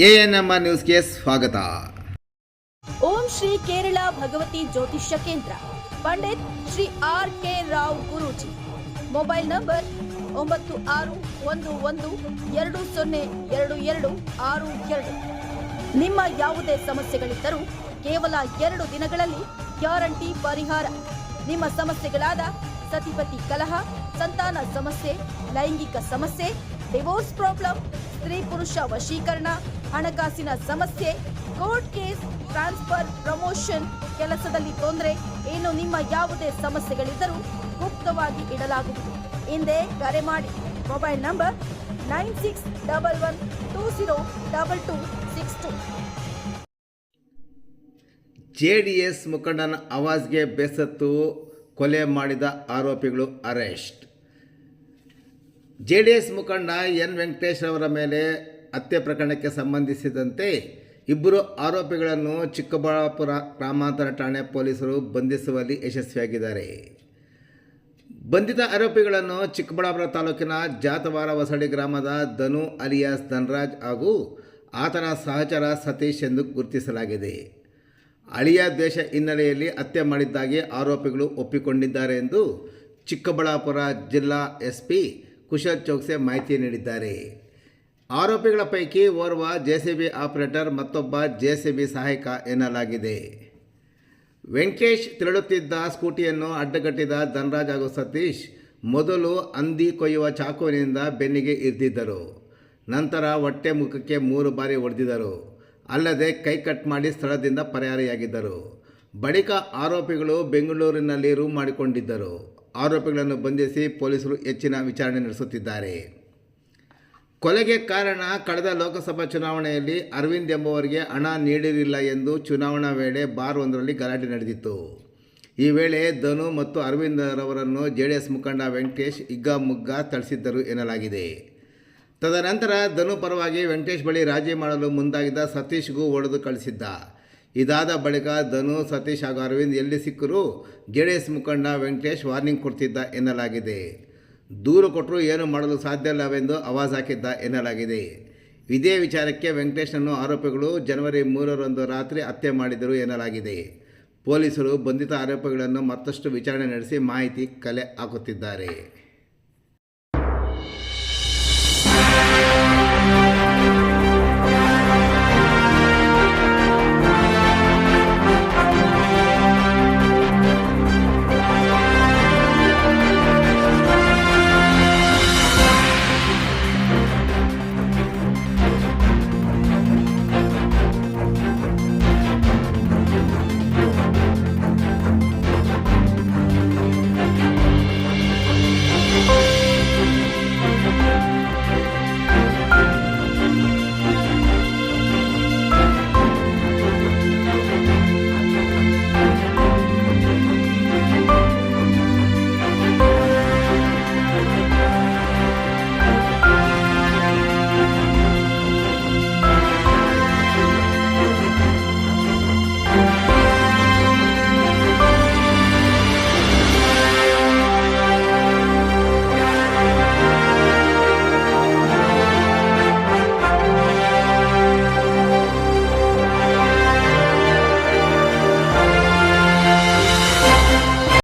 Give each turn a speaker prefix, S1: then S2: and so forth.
S1: ANMR ನ್ಯೂಸ್ಗೆ ಸ್ವಾಗತ.
S2: ಓಂ ಶ್ರೀ ಕೇರಳ ಭಗವತಿ ಜ್ಯೋತಿಷ್ಯ ಕೇಂದ್ರ. Pandit Shri R K Rao Guruji. Mobile number ಒಂಬತ್ತು ಆರು ಒಂದು ಒಂದು ಎರಡು ಸೊನ್ನೆ ಎರಡು ಎರಡು ಆರು ಎರಡು. ನಿಮ್ಮ ಯಾವುದೇ ಸಮಸ್ಯೆಗಳಿದ್ದರೂ ಕೇವಲ ಎರಡು ದಿನಗಳಲ್ಲಿ ಗ್ಯಾರಂಟಿ ಪರಿಹಾರ. ನಿಮ್ಮ ಸಮಸ್ಯೆಗಳಾದ ಸತಿಪತಿ ಕಲಹ, ಸಂತಾನ ಸಮಸ್ಯೆ, ಲೈಂಗಿಕ ಸಮಸ್ಯೆ, ಡಿವೋರ್ಸ್ ಪ್ರಾಬ್ಲಮ್, ಸ್ತ್ರೀ ಪುರುಷ ವಶೀಕರಣ ಹಣಕಾಸಿನ ಸಮಸ್ಯೆ ಕೋರ್ಟ್ ಕೇಸ್ ಟ್ರಾನ್ಸ್ಫರ್ ಪ್ರಮೋಷನ್ ಕೆಲಸದಲ್ಲಿ ತೊಂದರೆ, ಏನು ನಿಮ್ಮ ಯಾವುದೇ ಸಮಸ್ಯೆಗಳಿದ್ದರೂ ಗುಪ್ತವಾಗಿ ಇಡಲಾಗುವುದು. ಹಿಂದೆ ಕರೆ ಮಾಡಿ. Mobile number nine six double one two zero double two six two.
S1: J D S ಮುಖಂಡನ ಆವಾಜ್ಗೆ ಬೆಸತ್ತು ಕೊಲೆ ಮಾಡಿದ ಆರೋಪಿಗಳು ಅರೆಸ್ಟ್. ಜೆ ಡಿ ಎಸ್ ಮುಖಂಡ ಎನ್ ವೆಂಕಟೇಶ್ ಅವರ ಮೇಲೆ ಹತ್ಯೆ ಪ್ರಕರಣಕ್ಕೆ ಸಂಬಂಧಿಸಿದಂತೆ ಇಬ್ಬರು ಆರೋಪಿಗಳನ್ನು ಚಿಕ್ಕಬಳ್ಳಾಪುರ ಗ್ರಾಮಾಂತರ ಠಾಣೆ ಪೊಲೀಸರು ಬಂಧಿಸುವಲ್ಲಿ ಯಶಸ್ವಿಯಾಗಿದ್ದಾರೆ. ಬಂಧಿತ ಆರೋಪಿಗಳನ್ನು ಚಿಕ್ಕಬಳ್ಳಾಪುರ ತಾಲೂಕಿನ ಜಾತವಾರ ಹೊಸಡಿ ಗ್ರಾಮದ ಧನು ಅಲಿಯಾಸ್ ಧನರಾಜ್ ಹಾಗೂ ಆತನ ಸಹಚರ ಸತೀಶ್ ಎಂದು ಗುರುತಿಸಲಾಗಿದೆ. ಅಳಿಯ ದ್ವೇಷ ಹಿನ್ನೆಲೆಯಲ್ಲಿ ಹತ್ಯೆ ಮಾಡಿದ್ದಾಗಿ ಆರೋಪಿಗಳು ಒಪ್ಪಿಕೊಂಡಿದ್ದಾರೆ ಎಂದು ಚಿಕ್ಕಬಳ್ಳಾಪುರ ಜಿಲ್ಲಾ ಎಸ್ ಪಿ ಕುಶಲ್ ಚೌಕ್ಸೆ ಮಾಹಿತಿ ನೀಡಿದ್ದಾರೆ. ಆರೋಪಿಗಳ ಪೈಕಿ ಓರ್ವ ಜೆಸಿಬಿ ಆಪರೇಟರ್, ಮತ್ತೊಬ್ಬ ಜೆಸಿಬಿ ಸಹಾಯಕ ಎನ್ನಲಾಗಿದೆ. ವೆಂಕಟೇಶ್ ತೆರಳುತ್ತಿದ್ದ ಸ್ಕೂಟಿಯನ್ನು ಅಡ್ಡಗಟ್ಟಿದ ಧನರಾಜ್ ಹಾಗೂ ಸತೀಶ್ ಮೊದಲು ಹಂದಿ ಕೊಯ್ಯುವ ಚಾಕುವಿನಿಂದ ಬೆನ್ನಿಗೆ ಇರಿದಿದ್ದರು. ನಂತರ ಹೊಟ್ಟೆ ಮುಖಕ್ಕೆ ಮೂರು ಬಾರಿ ಹೊಡೆದಿದ್ದರು ಅಲ್ಲದೆ ಕೈ ಕಟ್ ಮಾಡಿ ಸ್ಥಳದಿಂದ ಪರಾರಿಯಾಗಿದ್ದರು. ಬಳಿಕ ಆರೋಪಿಗಳು ಬೆಂಗಳೂರಿನಲ್ಲಿ ರೂಮ್ ಮಾಡಿಕೊಂಡಿದ್ದರು. ಆರೋಪಿಗಳನ್ನು ಬಂಧಿಸಿ ಪೊಲೀಸರು ಹೆಚ್ಚಿನ ವಿಚಾರಣೆ ನಡೆಸುತ್ತಿದ್ದಾರೆ. ಕೊಲೆಗೆ ಕಾರಣ ಕಳೆದ ಲೋಕಸಭಾ ಚುನಾವಣೆಯಲ್ಲಿ ಅರವಿಂದ್ ಎಂಬುವರಿಗೆ ಹಣ ನೀಡಿರಲಿಲ್ಲ ಎಂದು ಚುನಾವಣಾ ವೇಳೆ ಬಾರ್ ಒಂದರಲ್ಲಿ ಗಲಾಟೆ ನಡೆದಿತ್ತು. ಈ ವೇಳೆ ಧನು ಮತ್ತು ಅರವಿಂದರವರನ್ನು ಜೆ ಡಿ ಎಸ್ ಮುಖಂಡ ವೆಂಕಟೇಶ್ ಹಿಗ್ಗಾಮುಗ್ಗ ಥಳಿಸಿದ್ದರು ಎನ್ನಲಾಗಿದೆ. ತದನಂತರ ಧನು ಪರವಾಗಿ ವೆಂಕಟೇಶ್ ಬಳಿ ರಾಜಿ ಮಾಡಲು ಮುಂದಾಗಿದ್ದ ಸತೀಶ್ಗೂ ಒಡೆದು ಕಳಿಸಿದ್ದ. ಇದಾದ ಬಳಿಕ ಧನು, ಸತೀಶ್ ಹಾಗೂ ಅರವಿಂದ್ ಎಲ್ಲಿ ಸಿಕ್ಕರೂ ಜೆ ಡಿ ಎಸ್ ಮುಖಂಡ ವೆಂಕಟೇಶ್ ವಾರ್ನಿಂಗ್ ಕೊಡ್ತಿದ್ದ ಎನ್ನಲಾಗಿದೆ. ದೂರು ಕೊಟ್ಟರೂ ಏನು ಮಾಡಲು ಸಾಧ್ಯ ಇಲ್ಲವೆಂದು ಆವಾಜ್ ಹಾಕಿದ್ದ ಎನ್ನಲಾಗಿದೆ. ಇದೇ ವಿಚಾರಕ್ಕೆ ವೆಂಕಟೇಶನನ್ನು ಆರೋಪಿಗಳು ಜನವರಿ ಮೂರರಂದು ರಾತ್ರಿ ಹತ್ಯೆ ಮಾಡಿದರು ಎನ್ನಲಾಗಿದೆ. ಪೊಲೀಸರು ಬಂಧಿತ ಆರೋಪಿಗಳನ್ನು ಮತ್ತಷ್ಟು ವಿಚಾರಣೆ ನಡೆಸಿ ಮಾಹಿತಿ ಕಲೆ ಹಾಕುತ್ತಿದ್ದಾರೆ.